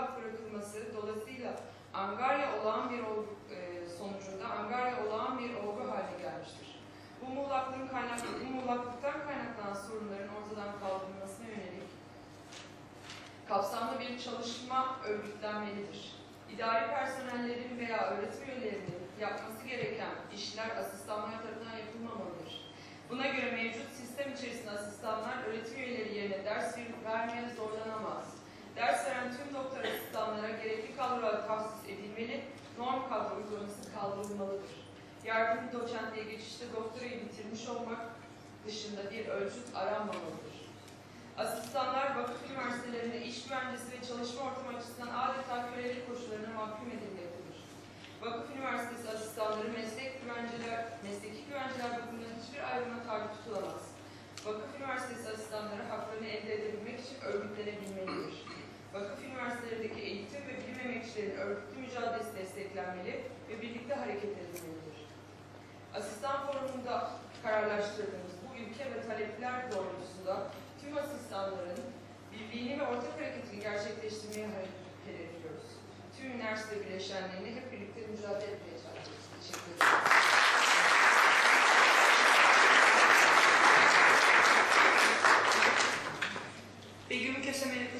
muğlak bırakılması dolayısıyla angarya olağan bir olgu e, sonucunda angarya olağan bir olgu haline gelmiştir. Bu muğlaklığın kaynaklı, bu muğlaklıktan kaynaklanan sorunların ortadan kaldırılmasına yönelik kapsamlı bir çalışma örgütlenmelidir. İdari personellerin veya öğretim üyelerinin yapması gereken işler asistanlar tarafından yapılmamalıdır. Buna göre mevcut sistem içerisinde asistanlar öğretim üyeleri yerine ders ver- vermeye zorlanamaz. Ders veren tüm doktor asistanlara gerekli kadrolar tahsis edilmeli, norm kadro uygulaması kaldırılmalıdır. Yardımcı doçentliğe geçişte doktorayı bitirmiş olmak dışında bir ölçüt aranmamalıdır. Asistanlar vakıf üniversitelerinde iş güvencesi ve çalışma ortamı açısından adeta kölelik koşullarına mahkum edilmektedir. Vakıf Üniversitesi asistanları meslek güvenceler, mesleki güvenceler bakımından hiçbir ayrıma tabi tutulamaz. Vakıf Üniversitesi asistanları haklarını elde edebilmek için örgütlenebilmelidir. Vakıf üniversitelerindeki eğitim ve bilim emekçilerin örgütlü mücadelesi desteklenmeli ve birlikte hareket edilmelidir. Asistan forumunda kararlaştırdığımız bu ilke ve talepler doğrultusunda tüm asistanların birliğini ve ortak hareketini gerçekleştirmeye hedefliyoruz. Tüm üniversite bileşenlerini hep birlikte mücadele etmeye çalışıyoruz. Teşekkür ederim.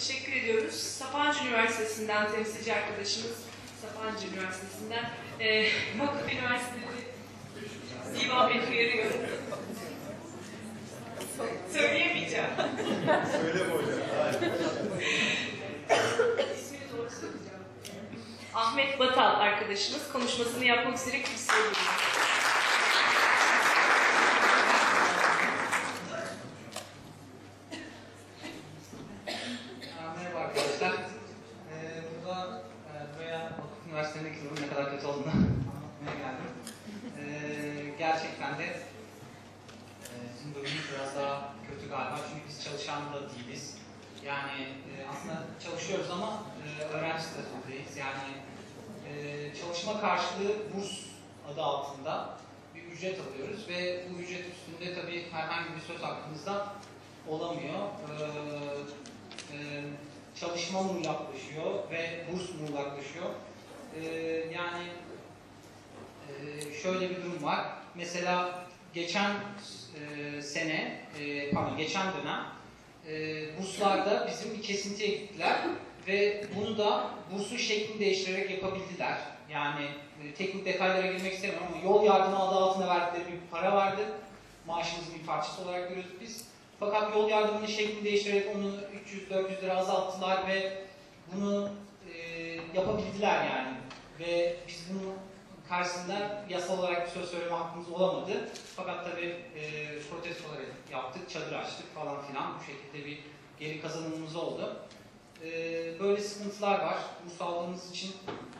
Teşekkür ediyoruz. Sapancı Üniversitesi'nden temsilci arkadaşımız, Sapancı Üniversitesi'nden e, Vakıf Üniversitesi Ziva Bey uyarıyor. Söyleyemeyeceğim. Söyle hocam. Hayır. İsmini doğru söyleyeceğim. Ahmet Batal arkadaşımız konuşmasını yapmak üzere kürsüye geliyor. Aa, Merhaba arkadaşlar. Ee, burada e, buraya Vakıf Üniversitesi'ndeki durum ne kadar kötü olduğunu anlatmaya geldim. Ee, gerçekten de e, bizim durumumuz biraz daha kötü galiba çünkü biz çalışan da değiliz. Yani e, aslında çalışıyoruz ama e, öğrenci statüsündeyiz. Yani e, çalışma karşılığı burs adı altında bir ücret alıyoruz ve bu ücret üstünde tabii hakkımızda olamıyor. Ee, e, çalışma muğlaklaşıyor ve burs muğlaklaşıyor. Ee, yani e, şöyle bir durum var. Mesela geçen e, sene, e, pardon geçen dönem e, burslarda bizim bir kesintiye gittiler ve bunu da bursun şeklini değiştirerek yapabildiler. Yani e, teknik detaylara girmek istemiyorum ama yol yardımı adı altında verdikleri bir para vardı. Maaşımızın bir parçası olarak görüyoruz biz. Fakat yol yardımının şeklini değiştirerek onu 300-400 lira azalttılar ve bunu e, yapabildiler yani. Ve biz bunun karşısında yasal olarak bir söz söyleme hakkımız olamadı. Fakat tabii e, protestoları yaptık, çadır açtık falan filan. Bu şekilde bir geri kazanımımız oldu. E, böyle sıkıntılar var. Burs aldığımız için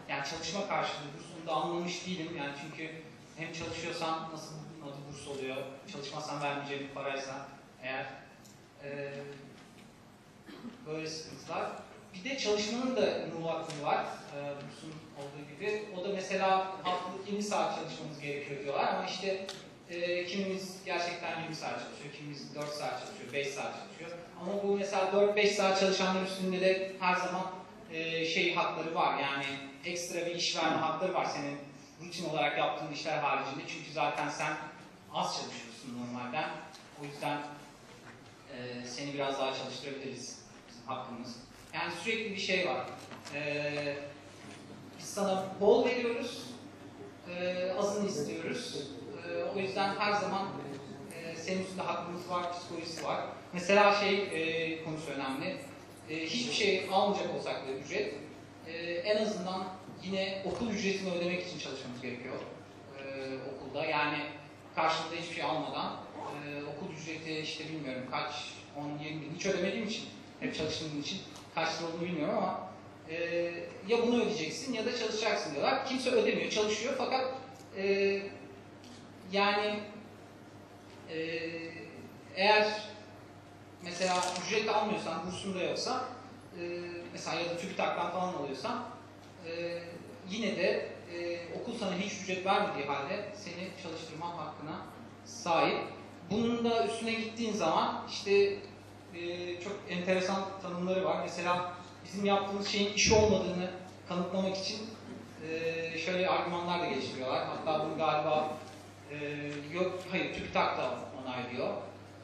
yani çalışma karşılığı bursunu da anlamış değilim. Yani çünkü hem çalışıyorsan nasıl adı burs oluyor, çalışmazsan vermeyeceğim bir paraysa eğer e, böyle sıkıntılar. Bir de çalışmanın da muğlaklığı var. E, Bursun olduğu gibi. O da mesela haftalık 20 saat çalışmamız gerekiyor diyorlar ama işte e, kimimiz gerçekten 20 saat çalışıyor, kimimiz 4 saat çalışıyor, 5 saat çalışıyor. Ama bu mesela 4-5 saat çalışanların üstünde de her zaman e, şey hakları var. Yani ekstra bir iş verme hakları var senin rutin olarak yaptığın işler haricinde. Çünkü zaten sen az çalışıyorsun normalden. O yüzden e, seni biraz daha çalıştırabiliriz. Bizim hakkımız. Yani sürekli bir şey var. E, biz sana bol veriyoruz, e, azını istiyoruz. E, o yüzden her zaman e, senin üstünde hakkımız var, psikolojisi var. Mesela şey e, konusu önemli. E, hiçbir şey almayacak olsak da ücret, e, en azından yine okul ücretini ödemek için çalışmamız gerekiyor e, okulda. Yani karşılığında hiçbir şey almadan e, okul ücreti işte bilmiyorum kaç, 10, 20 bin hiç ödemediğim için, hep çalıştığım için kaç bilmiyorum ama e, ya bunu ödeyeceksin ya da çalışacaksın diyorlar. Kimse ödemiyor, çalışıyor fakat e, yani e, eğer mesela ücret almıyorsan, bursun da yoksa e, mesela ya da TÜBİTAK'tan falan alıyorsan e, yine de e, okul sana hiç ücret vermediği halde seni çalıştırma hakkına sahip. Bunun da üstüne gittiğin zaman işte e, çok enteresan tanımları var. Mesela bizim yaptığımız şeyin iş olmadığını kanıtlamak için e, şöyle argümanlar da geliştiriyorlar. Hatta bunu galiba e, yok, hayır TÜBİTAK da onaylıyor.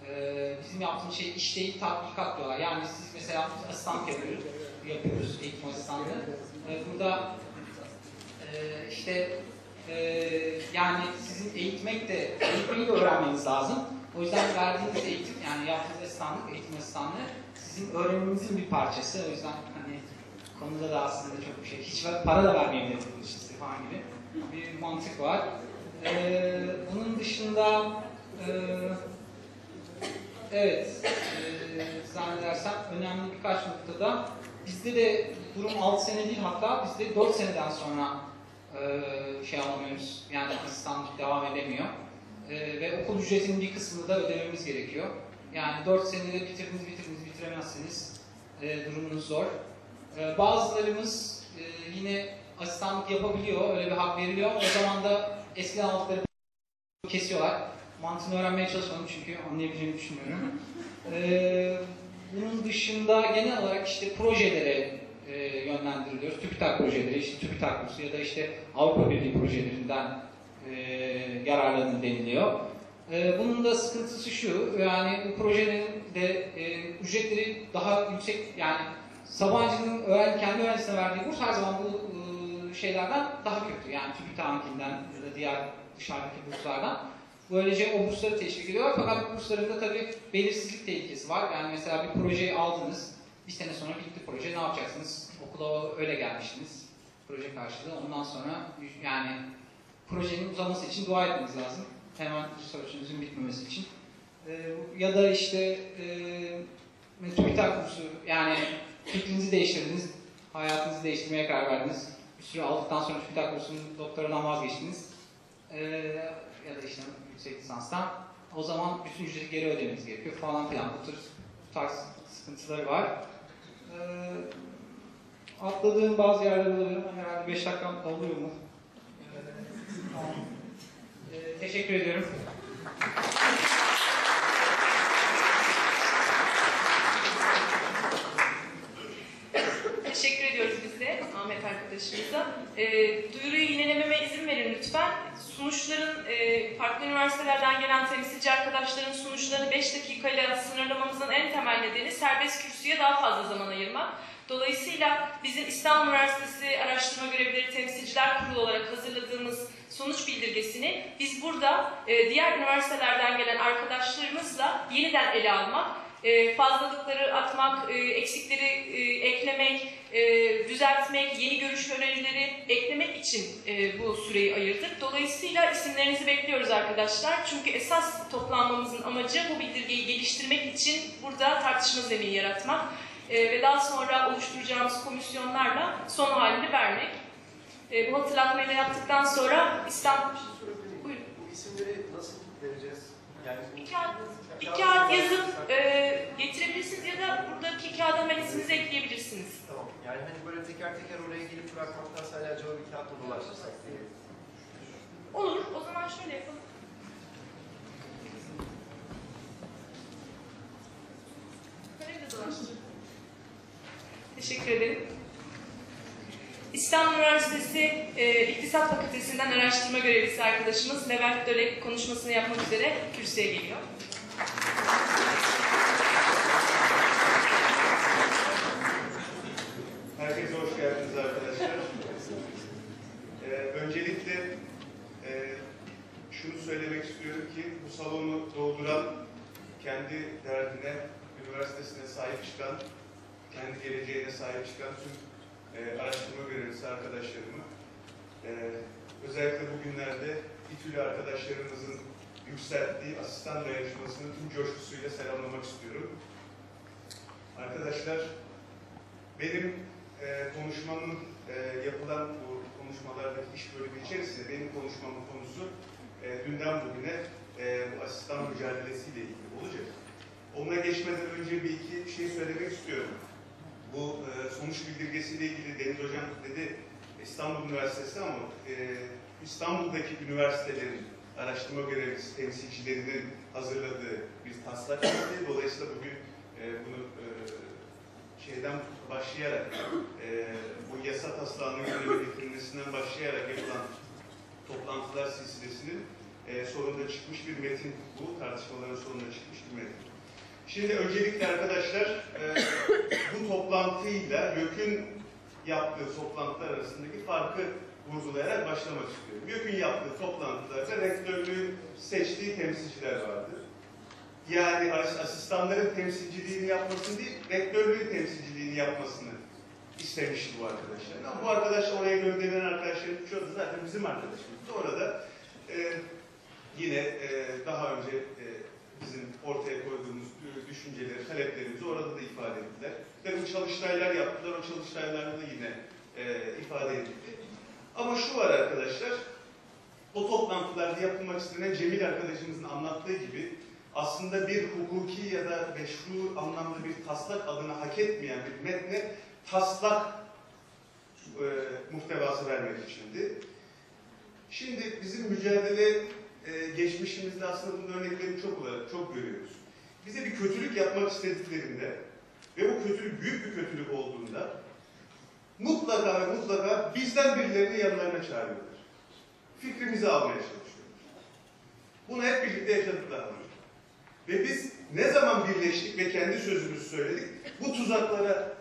E, bizim yaptığımız şey iş değil tatbikat diyorlar. Yani siz mesela asistan yapıyoruz, yapıyoruz eğitim asistanlığı. E, burada e, işte e, yani sizin eğitmek de, eğitmeyi de öğrenmeniz lazım. O yüzden verdiğiniz eğitim, yani yaptığınız asistanlık, eğitim asistanlığı sizin öğreniminizin bir parçası. O yüzden hani konuda da aslında çok bir şey, hiç para da vermeyebilirsiniz işte falan gibi bir mantık var. Ee, bunun dışında e, evet e, zannedersem önemli birkaç noktada bizde de durum 6 sene değil hatta bizde 4 seneden sonra e, şey alamıyoruz. Yani asistanlık devam edemiyor. E, ve okul ücretinin bir kısmını da ödememiz gerekiyor. Yani 4 senede bitirdiniz bitirdiniz bitiremezseniz e, durumunuz zor. Bazılarımız yine asistanlık yapabiliyor, öyle bir hak veriliyor ama o zaman da eskiden aldıkları kesiyorlar. Mantığını öğrenmeye çalışmadım çünkü anlayabileceğimi düşünmüyorum. Bunun dışında genel olarak işte projelere e, yönlendiriliyoruz. TÜBİTAK projeleri, işte TÜBİTAK kursu ya da işte Avrupa Birliği projelerinden e, yararlanın deniliyor. E, bunun da sıkıntısı şu, yani bu projelerin de e, ücretleri daha yüksek, yani Sabancı'nın öğrenci, kendi öğrencisine verdiği burs her zaman bu e, şeylerden daha kötü. Yani TÜBİTAK'ınkinden ya da diğer dışarıdaki burslardan. Böylece o bursları teşvik ediyorlar. Fakat bu bursların da tabii belirsizlik tehlikesi var. Yani mesela bir projeyi aldınız, bir sene sonra bitti proje, ne yapacaksınız? Okula öyle gelmiştiniz, proje karşılığı. Ondan sonra yani projenin uzaması için dua etmeniz lazım. Hemen research'ınızın bitmemesi için. Ee, ya da işte e, TÜBİTAK kursu yani fikrinizi değiştirdiniz, hayatınızı değiştirmeye karar verdiniz. Bir süre aldıktan sonra TÜBİTAK kursunun doktoradan vazgeçtiniz. Ee, ya da işte yüksek lisanstan. O zaman bütün ücreti geri ödemeniz gerekiyor falan filan. Bu tür tarz sıkıntıları var. Ee, atladığım bazı yerler ama herhalde 5 dakikam oluyor mu? Ee, teşekkür ediyorum. Teşekkür ediyoruz biz de Ahmet arkadaşımıza. Ee, duyuruyu yinelememe izin verin lütfen. Sunuşların, e, farklı üniversitelerden gelen temsilci arkadaşların sunuşlarını 5 dakikayla sınırlamamızın en temel nedeni serbest kürsüye daha fazla zaman ayırmak. Dolayısıyla bizim İstanbul Üniversitesi Araştırma Görevlileri Temsilciler Kurulu olarak hazırladığımız sonuç bildirgesini biz burada e, diğer üniversitelerden gelen arkadaşlarımızla yeniden ele almak, e, fazlalıkları atmak, e, eksikleri e, eklemek, e, düzeltmek, yeni görüş önerileri eklemek için e, bu süreyi ayırdık. Dolayısıyla isimlerinizi bekliyoruz arkadaşlar. Çünkü esas toplanmamızın amacı bu bildirgeyi geliştirmek için burada tartışma zemini yaratmak e, ve daha sonra oluşturacağımız komisyonlarla son halini vermek. E, bu hatırlatmayı da yaptıktan sonra İstanbul... Buyurun. Bu isimleri nasıl vereceğiz? Yani bu- Bir kağıt, bir kağıt yazıp e, getirebilirsiniz ya da buradaki kağıda hemen isminizi ekleyebilirsiniz. Tamam. Yani hani böyle teker teker oraya gelip bırakmaktansa hani acaba bir kağıtla dolaştırsak diye. Olur, o zaman şöyle yapalım. Teşekkür ederim. İstanbul Üniversitesi e, İktisat Fakültesinden araştırma görevlisi arkadaşımız Levent Dölek konuşmasını yapmak üzere kürsüye geliyor. Herkese hoş geldiniz arkadaşlar. Ee, öncelikle e, şunu söylemek istiyorum ki bu salonu dolduran, kendi derdine, üniversitesine sahip çıkan, kendi geleceğine sahip çıkan tüm e, araştırma görevlisi arkadaşlarımı, e, özellikle bugünlerde İTÜ'lü arkadaşlarımızın yükselttiği asistan dayanışmasını tüm coşkusuyla selamlamak istiyorum. Arkadaşlar, benim e, konuşmamın e, yapılan bu konuşmalardaki iş bölümü içerisinde benim konuşmamın konusu e, dünden bugüne e, bu asistan mücadelesiyle ilgili olacak. Ona geçmeden önce bir iki şey söylemek istiyorum. Bu e, sonuç bildirgesiyle ilgili Deniz Hocam dedi İstanbul Üniversitesi ama e, İstanbul'daki üniversitelerin araştırma görevlisi temsilcilerinin hazırladığı bir taslak. Dolayısıyla bugün e, bunu e, şeyden başlayarak, e, bu yasa taslağının gündeme getirilmesinden başlayarak yapılan toplantılar silsilesinin e, sonunda çıkmış bir metin bu. Tartışmaların sonunda çıkmış bir metin. Şimdi öncelikle arkadaşlar e, bu toplantıyla YÖK'ün yaptığı toplantılar arasındaki farkı vurgulayarak başlamak istiyorum. YÖK'ün yaptığı toplantılarda rektörlüğün seçtiği temsilciler vardır. Yani as- asistanların temsilciliğini yapmasını değil, rektörlüğün temsilciliğini yapmasını istemişti bu arkadaşlar. Ama bu arkadaş oraya gönderilen arkadaşların çoğu zaten bizim arkadaşımız. Orada e, yine e, daha önce e, bizim ortaya koyduğumuz e, düşünceleri, taleplerimizi orada da ifade ettiler. Ve bu çalıştaylar yaptılar, o çalıştaylarda da yine e, ifade edildi. Ama şu var arkadaşlar, o toplantılarda yapılmak istenen Cemil arkadaşımızın anlattığı gibi aslında bir hukuki ya da meşru anlamda bir taslak adını hak etmeyen bir metne taslak e, muhtevası vermek içindi. Şimdi bizim mücadele e, geçmişimizde aslında bunun örneklerini çok olarak çok görüyoruz. Bize bir kötülük yapmak istediklerinde ve bu kötülük büyük bir kötülük olduğunda mutlaka ve mutlaka bizden birilerini yanlarına çağırıyorlar. Fikrimizi almaya çalışıyorlar. Bunu hep birlikte yaşadık daha önce. Ve biz ne zaman birleştik ve kendi sözümüzü söyledik, bu tuzaklara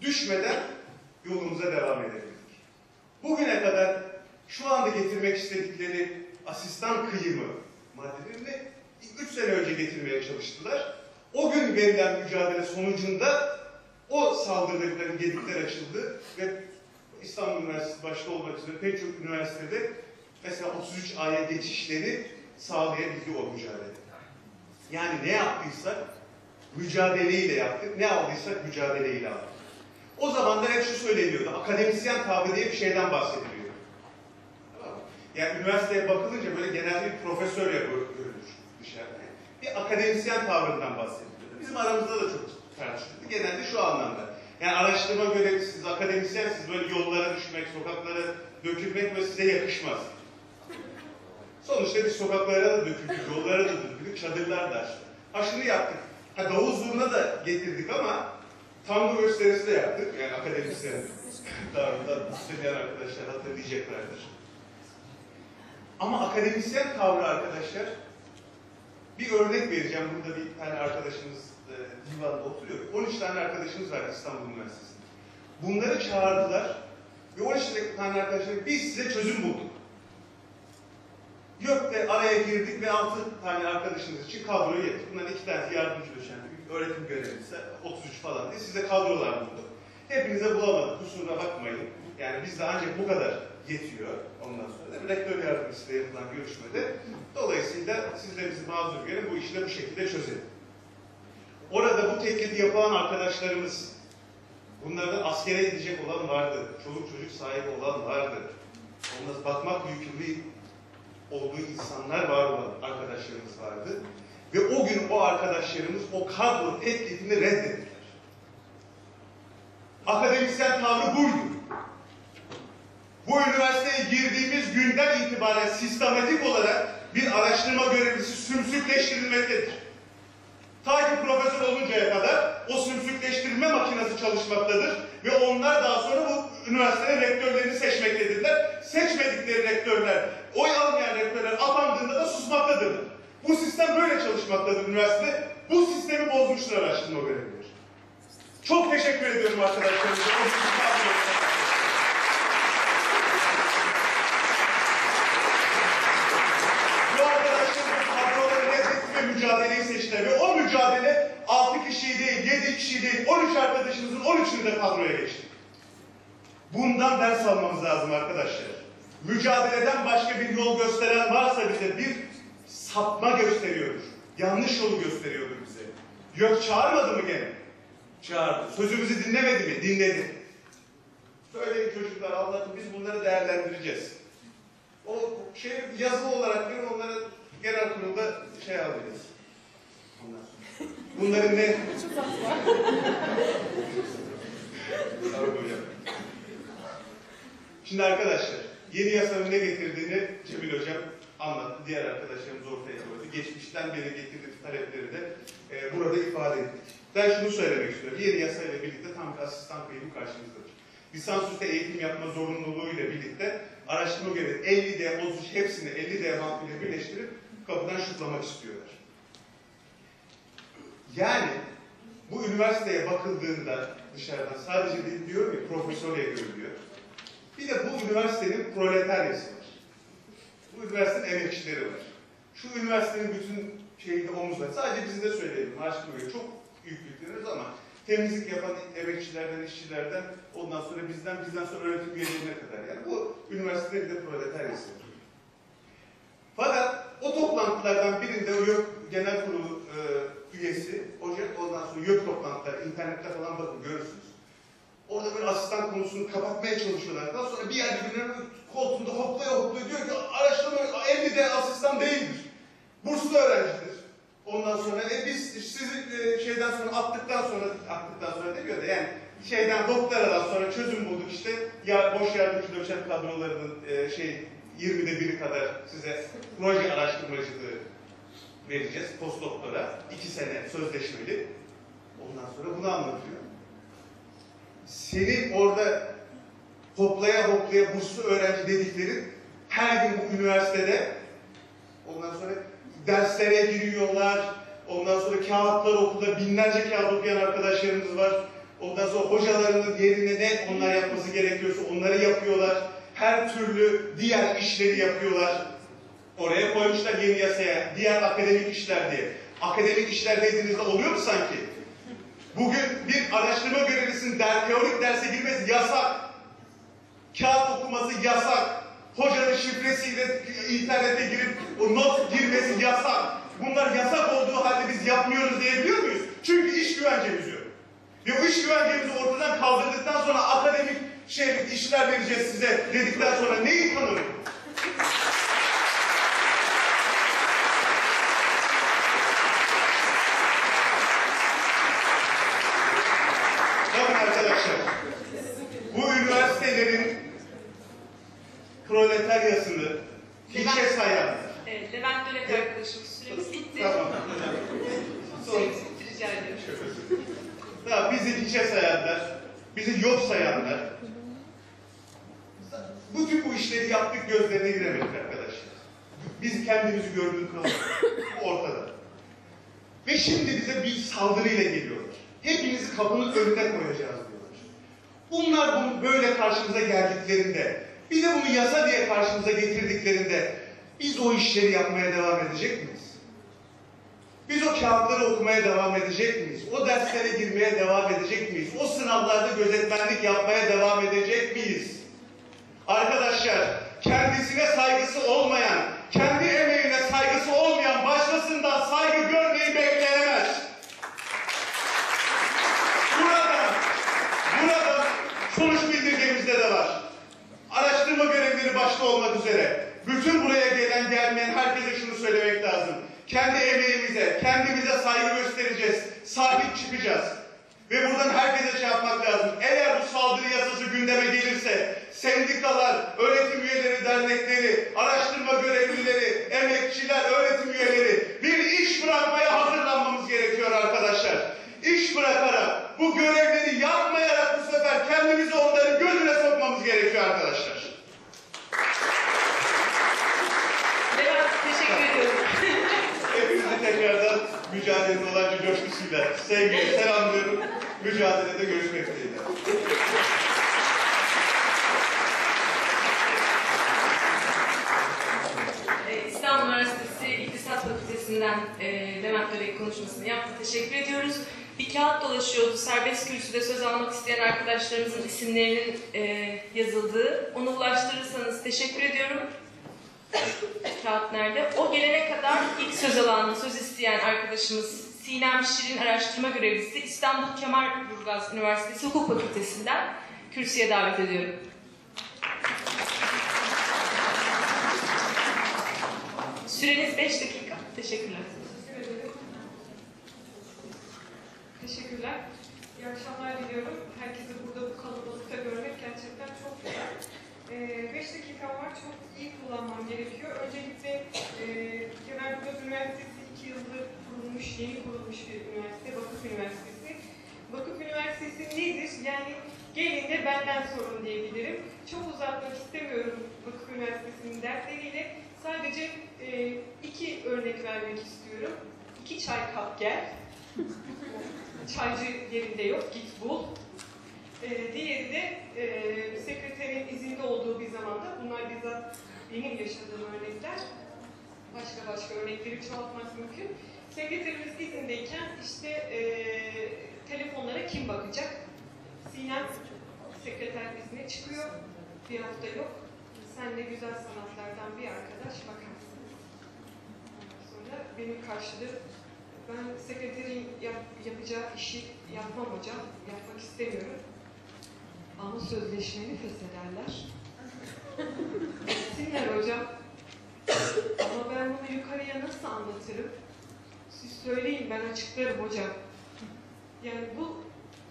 düşmeden yolumuza devam edebildik. Bugüne kadar şu anda getirmek istedikleri asistan kıyımı maddelerini 3 sene önce getirmeye çalıştılar. O gün verilen mücadele sonucunda o saldırıların gedikler açıldı ve İstanbul Üniversitesi başta olmak üzere pek çok üniversitede mesela 33 aya geçişleri sağlayabildi o mücadele. Yani ne yaptıysak mücadeleyle yaptık, ne aldıysak mücadeleyle aldık. O zaman da hep şu söyleniyordu, akademisyen tavrı diye bir şeyden bahsediliyor. Yani üniversiteye bakılınca böyle genelde bir profesör görülür dışarıda. Bir akademisyen tavrından bahsediliyor. Bizim aramızda da çok tartışıldı. Genelde şu anlamda. Yani araştırma görevlisiniz, akademisyensiniz, böyle yollara düşmek, sokaklara dökülmek ve size yakışmaz. Sonuçta biz sokaklara da döküldük, yollara da döküldük, çadırlar da açtık. Ha şunu yaptık. Ha davul zurna da getirdik ama tango gösterisi de yaptık. Yani akademisyen tarzında isteyen arkadaşlar hatırlayacaklardır. Ama akademisyen tavrı arkadaşlar bir örnek vereceğim. Burada bir tane arkadaşımız e, divanda oturuyor. 13 tane arkadaşımız var İstanbul Üniversitesi'nde. Bunları çağırdılar ve 13 tane arkadaşlar biz size çözüm bulduk. Gökte araya girdik ve 6 tane arkadaşımız için kadroyu yaptık. Bunların iki tanesi yardımcı doçent, öğretim görevlisi, 33 falan diye size kadrolar bulduk. Hepinize bulamadık, kusura bakmayın. Yani bizde ancak bu kadar yetiyor ondan sonra. da Rektör yardımcısıyla yapılan görüşmede. Dolayısıyla siz de bizi mazur görün, bu işi de bu şekilde çözelim. Orada bu teklifi yapan arkadaşlarımız, bunlardan askere gidecek olan vardı, çoluk çocuk sahibi olan vardı. Ondan bakmak yükümlü olduğu insanlar var olan arkadaşlarımız vardı. Ve o gün o arkadaşlarımız o kadro teklifini reddettiler. Akademisyen tavrı buydu. Bu üniversiteye girdiğimiz günden itibaren sistematik olarak bir araştırma görevlisi sümsükleştirilmektedir. Ta ki profesör oluncaya kadar o sümsükleştirme makinesi çalışmaktadır ve onlar daha sonra bu üniversitenin rektörlerini seçmektedirler. Seçmedikleri rektörler, oy almayan rektörler atandığında da susmaktadırlar. Bu sistem böyle çalışmaktadır üniversitede. Bu sistemi bozmuştur araştırma görevlileri. Çok teşekkür ediyorum ettiler. Bu arkadaşlarımız kadroları reddetti mücadeleyi seçtiler. Ve mücadele 6 kişi değil, 7 kişi değil, 13 arkadaşımızın 13'ünü de kadroya geçti. Bundan ders almamız lazım arkadaşlar. Mücadeleden başka bir yol gösteren varsa bize bir sapma gösteriyordur. Yanlış yolu gösteriyordur bize. Yok çağırmadı mı gene? Çağırdı. Sözümüzü dinlemedi mi? Dinledi. Söyleyin çocuklar anlatın biz bunları değerlendireceğiz. O şey yazılı olarak verin onları genel kurulda şey alacağız. Bunların ne? Şimdi arkadaşlar yeni yasanın ne getirdiğini Cemil Hocam anlattı. Diğer arkadaşlarımız ortaya koydu. Geçmişten beri getirdiği talepleri de e, burada ifade ettik. Ben şunu söylemek istiyorum. Yeni yasayla birlikte tam bir asistan kaybı karşımızdadır. Lisansüstü eğitim yapma zorunluluğuyla birlikte araştırma görevi 50D, 33 hepsini 50D mantığıyla birleştirip kapıdan şutlamak istiyorlar. Yani bu üniversiteye bakıldığında dışarıdan sadece bir diyorum ya profesörle görülüyor. Bir de bu üniversitenin proletaryası var. Bu üniversitenin emekçileri var. Şu üniversitenin bütün şeyini omuzlar. Sadece bizi de söyleyelim. Maaşlı çok büyük yükleniyoruz ama temizlik yapan emekçilerden, işçilerden, ondan sonra bizden, bizden sonra öğretim üyelerine kadar. Yani bu üniversitenin bir de proletaryası var. Fakat o toplantılardan birinde o YÖK Genel Kurulu e, üyesi, hoca ondan sonra YÖK toplantıları, internette falan bakın görürsünüz. Orada böyle asistan konusunu kapatmaya çalışıyorlar. Daha sonra bir yerde birbirine koltuğunda hoplaya hoplaya diyor ki araştırma 50 de asistan değildir. Burslu öğrencidir. Ondan sonra e, biz sizi e, şeyden sonra attıktan sonra attıktan sonra demiyor da yani şeyden doktoradan sonra çözüm bulduk işte ya boş yardımcı doçent kadrolarının e, şey 20'de biri kadar size proje araştırmacılığı vereceğiz postdoktora. iki sene sözleşmeli. Ondan sonra bunu anlatıyor. Senin orada hoplaya hoplaya burslu öğrenci dediklerin her gün bu üniversitede ondan sonra derslere giriyorlar. Ondan sonra kağıtlar okulda binlerce kağıt okuyan arkadaşlarımız var. Ondan sonra hocalarının yerine ne onlar yapması gerekiyorsa onları yapıyorlar. Her türlü diğer işleri yapıyorlar. Oraya koymuşlar yeni yasaya. Diğer akademik işler diye. Akademik işler dediğinizde oluyor mu sanki? Bugün bir araştırma görevlisinin der, teorik derse girmesi yasak. Kağıt okuması yasak. Hocanın şifresiyle internete girip o not girmesi yasak. Bunlar yasak olduğu halde biz yapmıyoruz diyebiliyor muyuz? Çünkü iş güvencemiz yok. Ve bu iş güvencemizi ortadan kaldırdıktan sonra akademik şey işler vereceğiz size dedikten sonra neyi tanırım? Bakın arkadaşlar, bu üniversitelerin proletaryasını hiçe sayan, Evet, Levent Dölek arkadaşım süremiz bitti. tamam, Son- Süremiz bitti rica ediyorum. tamam, bizi hiçe sayanlar, bizi yok sayanlar, bütün bu işleri yaptık gözlerine giremedik arkadaşlar. Biz kendimizi gördük kaldık. Bu ortada. Ve şimdi bize bir saldırıyla geliyorlar. Hepinizi kapının önüne koyacağız diyorlar. Bunlar bunu böyle karşımıza geldiklerinde, bir de bunu yasa diye karşımıza getirdiklerinde biz o işleri yapmaya devam edecek miyiz? Biz o kağıtları okumaya devam edecek miyiz? O derslere girmeye devam edecek miyiz? O sınavlarda gözetmenlik yapmaya devam edecek miyiz? Arkadaşlar, kendisine saygısı olmayan, kendi emeğine saygısı olmayan başkasından saygı görmeyi bekleyemez. Burada, burada sonuç bildirgemizde de var. Araştırma görevleri başta olmak üzere. Bütün buraya gelen gelmeyen herkese şunu söylemek lazım. Kendi emeğimize, kendimize saygı göstereceğiz. Sahip çıkacağız. Ve buradan herkese şey yapmak lazım. Eğer bu saldırı yasası gündeme gelirse sendikalar, öğretim üyeleri dernekleri, araştırma görevlileri, emekçiler, öğretim üyeleri bir iş bırakmaya hazırlanmamız gerekiyor arkadaşlar. İş bırakarak, bu görevleri yapmayarak bu sefer kendimizi onların gözüne sokmamız gerekiyor arkadaşlar. Levent teşekkür ediyorum. Mücadelenin olan coşkusuyla sevgiyle selamlıyorum. Mücadelede görüşmek dileğiyle. İstanbul Üniversitesi İktisat Fakültesinden e, Levent Dölek konuşmasını yaptı. Teşekkür ediyoruz. Bir kağıt dolaşıyordu. Serbest kürsüde söz almak isteyen arkadaşlarımızın isimlerinin e, yazıldığı. Onu ulaştırırsanız teşekkür ediyorum. Kağıt nerede? O gelene kadar ilk söz alan, söz isteyen arkadaşımız Sinem Şirin Araştırma Görevlisi İstanbul Kemalburgaz Üniversitesi Hukuk Fakültesinden kürsüye davet ediyorum. Süreniz 5 dakika. Teşekkürler. Teşekkürler. İyi akşamlar diliyorum. Herkesi burada bu kalabalıkta görmek gerçekten çok güzel. 5 var. Çok iyi kullanmam gerekiyor. Öncelikle iki yıldır kurulmuş, yeni kurulmuş bir üniversite, Vakıf Üniversitesi. Vakıf Üniversitesi nedir? Yani gelin de benden sorun diyebilirim. Çok uzatmak istemiyorum Vakıf Üniversitesi'nin dertleriyle. Sadece e, iki örnek vermek istiyorum. İki çay kap gel. Çaycı yerinde yok, git bul. E, diğeri de e, sekreterin izinde olduğu bir zamanda, bunlar bizzat benim yaşadığım örnekler. Başka başka örnekleri çoğaltmak mümkün. Sekreterimiz izindeyken işte e, telefonlara kim bakacak? Sinem sekreter izne çıkıyor. Bir hafta yok. Sen de güzel sanatlardan bir arkadaş bakarsın. Sonra benim karşılığı ben sekreterin yap- yapacağı işi yapmam hocam. Yapmak istemiyorum. Ama sözleşmeni feshederler. Sinler hocam. Ama ben bunu yukarıya nasıl anlatırım? Siz söyleyin ben açıklarım hocam. Yani bu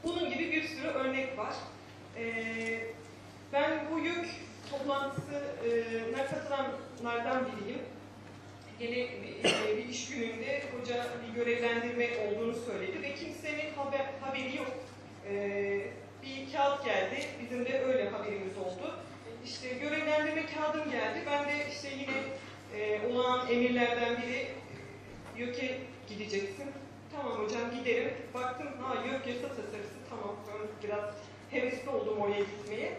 bunun gibi bir sürü örnek var. Ee, ben bu YÖK toplantısına katılanlardan biriyim. Gene bir, bir iş gününde hoca bir görevlendirme olduğunu söyledi ve kimsenin haber, haberi yok. Ee, bir kağıt geldi, bizim de öyle haberimiz oldu. İşte görevlendirme kağıdım geldi, ben de işte yine e, olan emirlerden biri YÖK'e gideceksin. Tamam hocam giderim. Baktım ha YÖK yasa tasarısı tamam ben biraz hevesli oldum oraya gitmeye.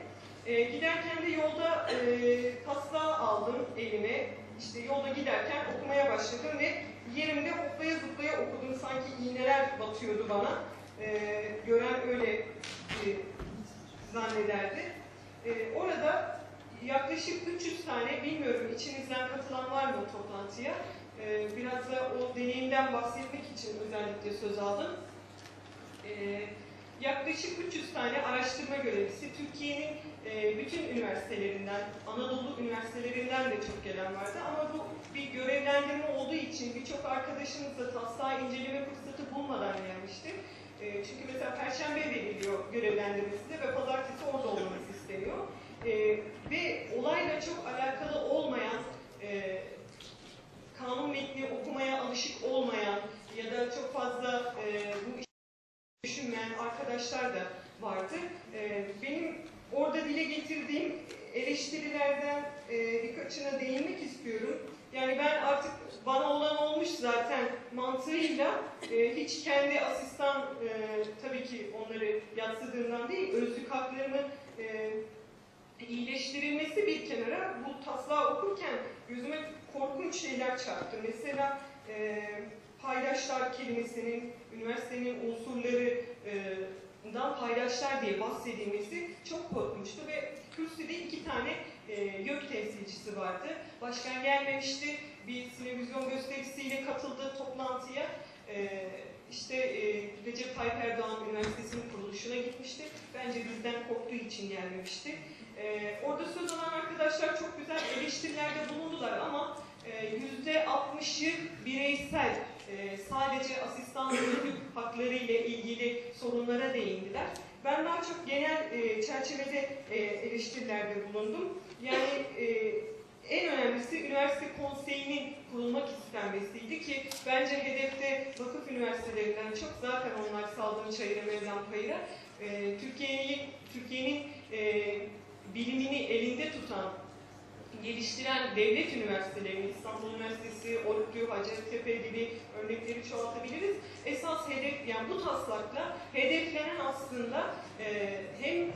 E, giderken de yolda e, taslağı aldım elime. İşte yolda giderken okumaya başladım ve yerimde hoplaya zıplaya okudum. Sanki iğneler batıyordu bana. E, gören öyle e, zannederdi. E, orada yaklaşık 300 tane, bilmiyorum içinizden katılan var mı toplantıya? Ee, biraz da o deneyimden bahsetmek için özellikle söz aldım. Ee, yaklaşık 300 tane araştırma görevlisi, Türkiye'nin e, bütün üniversitelerinden, Anadolu üniversitelerinden de çok gelen vardı. Ama bu bir görevlendirme olduğu için birçok arkadaşımız da taslağı inceleme fırsatı bulmadan gelmişti. E, çünkü mesela Perşembe veriliyor görevlendirmesinde ve Pazartesi orada olmamız isteniyor. E, ve olayla çok alakalı olmayan e, kanun metni okumaya alışık olmayan ya da çok fazla e, bu düşünmeyen arkadaşlar da vardı. E, benim orada dile getirdiğim eleştirilerden e, birkaçına değinmek istiyorum. Yani ben artık bana olan olmuş zaten mantığıyla e, hiç kendi asistan e, tabii ki onları yatsıdığımdan değil, özlük haklarımın e, iyileştirilmesi bir kenara bu taslağı okurken gözüme korkunç şeyler çarptı. Mesela e, paydaşlar kelimesinin üniversitenin unsurlarından paydaşlar diye bahsedilmesi çok korkunçtu ve kürsüde iki tane e, YÖK temsilcisi vardı. Başkan gelmemişti. Bir televizyon gösterisiyle katıldı toplantıya. E, işte e, Recep Tayyip Erdoğan Üniversitesi'nin kuruluşuna gitmişti. Bence bizden korktuğu için gelmemişti. E, orada söz alan arkadaşlar çok güzel eleştirilerde bulundular ama e, yüzde 60'ı bireysel, e, sadece asistan özlük hakları ile ilgili sorunlara değindiler. Ben daha çok genel çerçevede eleştirilerde bulundum. Yani e, en önemlisi üniversite konseyinin kurulmak istenmesiydi ki bence hedefte vakıf üniversitelerinden çok zaten onlar saldım çayıra mevlam payıra. E, Türkiye'nin Türkiye'nin e, bilimini elinde tutan geliştiren devlet üniversiteleri, İstanbul Üniversitesi, ODTÜ, Hacettepe gibi örnekleri çoğaltabiliriz. Esas hedef, yani bu taslakla hedeflenen aslında e, hem e,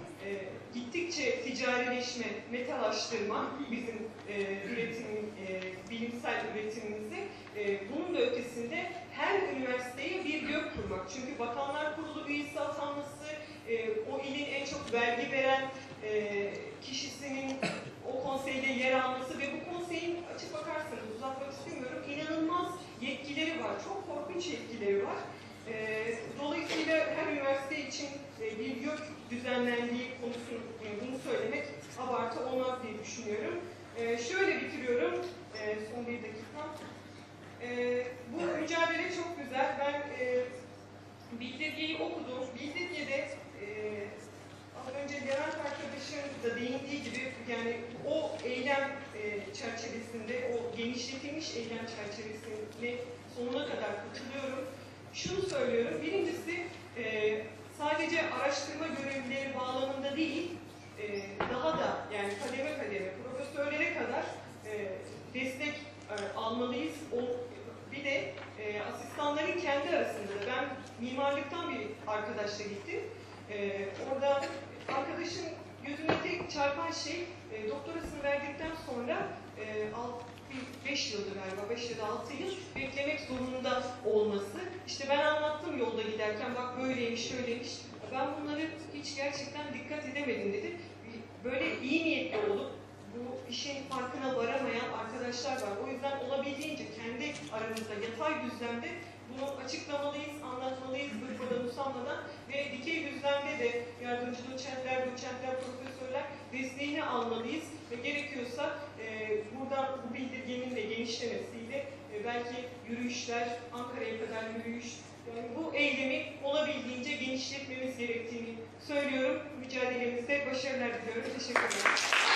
gittikçe ticarileşme, metalaştırma bizim e, üretim, e, bilimsel üretimimizde e, bunun da ötesinde her üniversiteye bir gök kurmak. Çünkü Bakanlar Kurulu üyesi atanması, e, o ilin en çok vergi veren e, kişisinin o konseyde yer alması ve bu konseyin açık bakarsanız uzatmak istemiyorum inanılmaz yetkileri var. Çok korkunç yetkileri var. E, dolayısıyla her üniversite için e, bir YÖK düzenlendiği konusunu bunu söylemek abartı olmaz diye düşünüyorum. E, şöyle bitiriyorum. E, son bir dakika. E, bu mücadele çok güzel. Ben e, bildirgeyi okudum. Bildirgede e, önce Levent arkadaşın da değindiği gibi yani o eylem e, çerçevesinde, o genişletilmiş eylem çerçevesinde sonuna kadar katılıyorum. Şunu söylüyorum, birincisi e, sadece araştırma görevlileri bağlamında değil, e, daha da yani kademe kademe profesörlere kadar e, destek e, almalıyız. O, bir de e, asistanların kendi arasında da ben mimarlıktan bir arkadaşla gittim. E, orada arkadaşın gözüme tek çarpan şey e, doktorasını verdikten sonra e, 5 yıldır galiba 5 ya da 6 yıl beklemek zorunda olması. İşte ben anlattım yolda giderken bak böyleymiş şöyleymiş. Ben bunları hiç gerçekten dikkat edemedim dedi. Böyle iyi niyetli olup bu işin farkına varamayan arkadaşlar var. O yüzden olabildiğince kendi aramızda yatay düzlemde bunu açıklamalıyız, anlatmalıyız hırpadan usanmadan ve dikey düzlemde de yardımcı doçentler, doçentler, profesörler desteğini almalıyız ve gerekiyorsa e, buradan bu bildirgenin de genişlemesiyle e, belki yürüyüşler, Ankara'ya kadar yürüyüş, yani bu eylemi olabildiğince genişletmemiz gerektiğini söylüyorum. Mücadelemizde başarılar diliyorum. Teşekkür ederim.